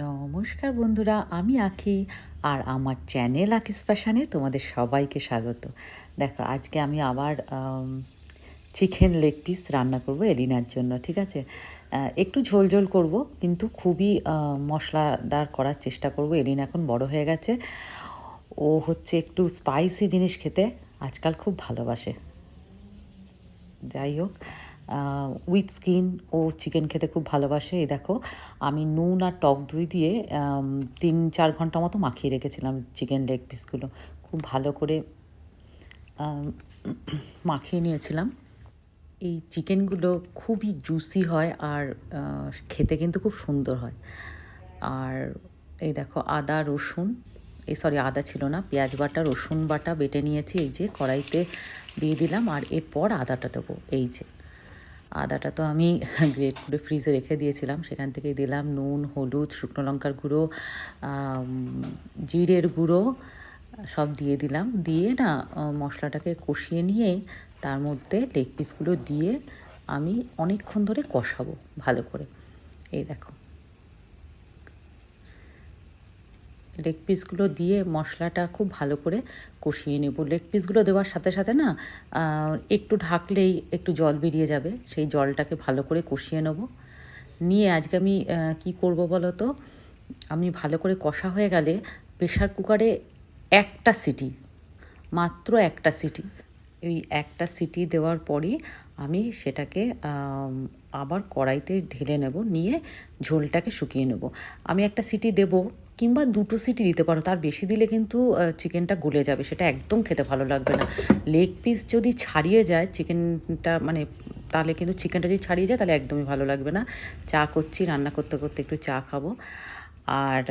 নমস্কার বন্ধুরা, আমি আখি আর আমার চ্যানেল আকিস ফ্যাশনে তোমাদের সবাইকে স্বাগত। দেখো, আজকে আমি আবার চিকেন লেগ পিস রান্না করব এলিনার জন্য, ঠিক আছে? একটু ঝোল ঝোল করব, কিন্তু খুবই মশলাদার করার চেষ্টা করব। এলিন এখন বড় হয়ে গেছে। ও হচ্ছে একটু স্পাইসি জিনিস খেতে, আজকাল খুব ভালোবাসে। যাই হোক উইথ স্কিন ও চিকেন খেতে খুব ভালোবাসে। এই দেখো, আমি নুন আর টক দই দিয়ে তিন, চার ঘণ্টা মতো মাখিয়ে রেখেছিলাম চিকেন লেগ পিসগুলো খুব ভালো করে মাখিয়ে নিয়েছিলাম। এই চিকেনগুলো খুবই জুসি হয় আর খেতে কিন্তু খুব সুন্দর হয়। আর এই দেখো, আদা, রসুন, এই সরি আদা ছিল না, পেঁয়াজ বাটা, রসুন বাটা বেটে নিয়েছি, এই যে কড়াইতে দিয়ে দিলাম। আর এরপর আদাটা দেবো, এই যে। আদাটা তো আমি গ্রেট করে ফ্রিজে রেখে দিয়েছিলাম। সেখান থেকে দিলাম নুন, হলুদ, শুকনো লঙ্কার গুঁড়ো জিরের গুঁড়ো, সব দিয়ে দিলাম। দিয়ে না মশলাটাকে কষিয়ে নিয়ে তার মধ্যে লেগ পিসগুলো দিয়ে আমি অনেকক্ষণ ধরে কষাবো ভালো করে। এই দেখো। লেগ পিসগুলো দিয়ে মশলাটা খুব ভালো করে কষিয়ে নেব। লেগ পিসগুলো দেওয়ার সাথে সাথে না একটু ঢাকলেই একটু জল বেরিয়ে যাবে, সেই জলটাকে ভালো করে কষিয়ে নেব। নিয়ে আজকে আমি কি করব বলো তো আমি ভালো করে কষা হয়ে গেলে প্রেশার কুকারে একটা সিটি, মাত্র একটা সিটি, এই একটা সিটি দেওয়ার পরই আমি সেটাকে আবার কড়াইতে ঢেলে নেব, নিয়ে ঝোলটাকে শুকিয়ে নেব। আমি একটা সিটি দেব কিংবা দুটো সিটি দিতে পারো। তার বেশি দিলে কিন্তু চিকেনটা গলে যাবে। সেটা একদম খেতে ভালো লাগবে না। লেগ পিস যদি ছাড়িয়ে যায় চিকেনটা মানে তাহলে কিন্তু চিকেনটা যদি ছাড়িয়ে যায়, তাহলে একদমই ভালো লাগবে না। চা করছি, রান্না করতে করতে একটু চা খাব। আর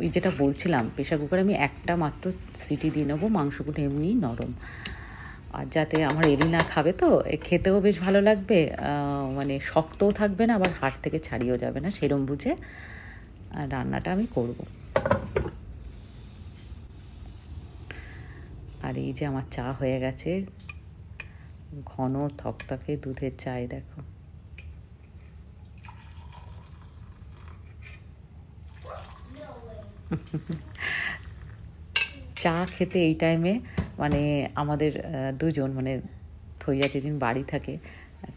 ওই যেটা বলছিলাম প্রেশার কুকারে আমি একটা মাত্র সিটি দিয়ে নেব। মাংসগুলো এমনি নরম। আর যাতে আমার এলিনা খাবে তো খেতেও বেশ ভালো লাগবে। মানে শক্তও থাকবে না, আবার হাট থেকে ছাড়িয়েও যাবে না, সেরম বুঝে। রান্নাটা আমি করব। আর এই যে আমার চা হয়ে গেছে, ঘন থকথকে দুধের চাই, দেখো। চা খেতে এই টাইমে মানে আমাদের দুজন মানে থইয়া যেদিন বাড়ি থাকে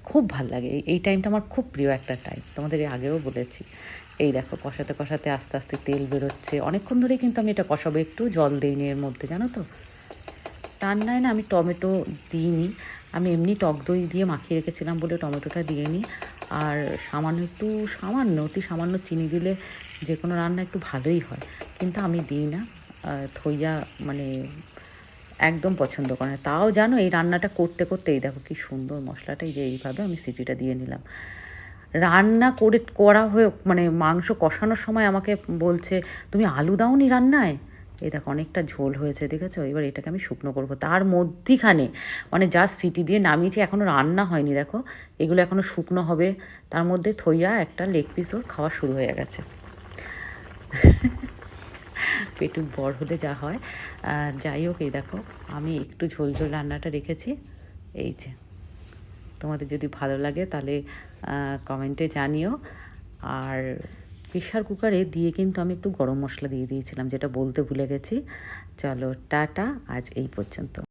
খুব ভালো লাগে। এই টাইমটা আমার খুব প্রিয় একটা টাইম তোমাদের আগেও বলেছি। এই দেখো, কষাতে কষাতে আস্তে আস্তে তেল বেরোচ্ছে। অনেকক্ষণ ধরেই কিন্তু আমি এটা কষাবো। একটু জল দিইনি এর মধ্যে, জানো তো? রান্নায় না আমি টমেটো দিইনি। আমি এমনি টক দই দিয়ে মাখিয়ে রেখেছিলাম বলে টমেটোটা দিয়ে নিই আর সামান্য একটু, সামান্য, অতি সামান্য চিনি দিলে যে কোনো রান্না একটু ভালোই হয়। কিন্তু আমি দিই না। থইয়া মানে একদম পছন্দ করে না। তাও জানো এই রান্নাটা করতে করতে, এই দেখো কি সুন্দর মশলাটাই যে এইভাবে আমি সিটিটা দিয়ে নিলাম। রান্না করে, করা হয়ে মানে মাংস কষানোর সময় আমাকে বলছে, তুমি আলু দাওনি রান্নায়? এই দেখো অনেকটা ঝোল হয়েছে, দেখেছ? এবার এটাকে আমি শুকনো করব। তার মধ্যিখানে মানে যা সিটি দিয়ে নামিয়েছি এখনও রান্না হয়নি, দেখো। এগুলো এখনও শুকনো হবে। তার মধ্যে থইয়া একটা লেগ পিস ওর খাওয়া শুরু হয়ে গেছে। পেটুক বড় হলে যা হয়। যাই হোক, এই দেখো, আমি একটু ঝোল ঝোল রান্নাটা রেখেছি। এই যে, তোমাদের যদি ভালো লাগে তাহলে কমেন্টে জানিও। আর প্রেশার কুকারে দিয়ে কিন্তু আমি একটু গরম মশলা দিয়ে দিয়েছিলাম, যেটা বলতে ভুলে গেছি। চলো, টাটা, আজ এই পর্যন্ত।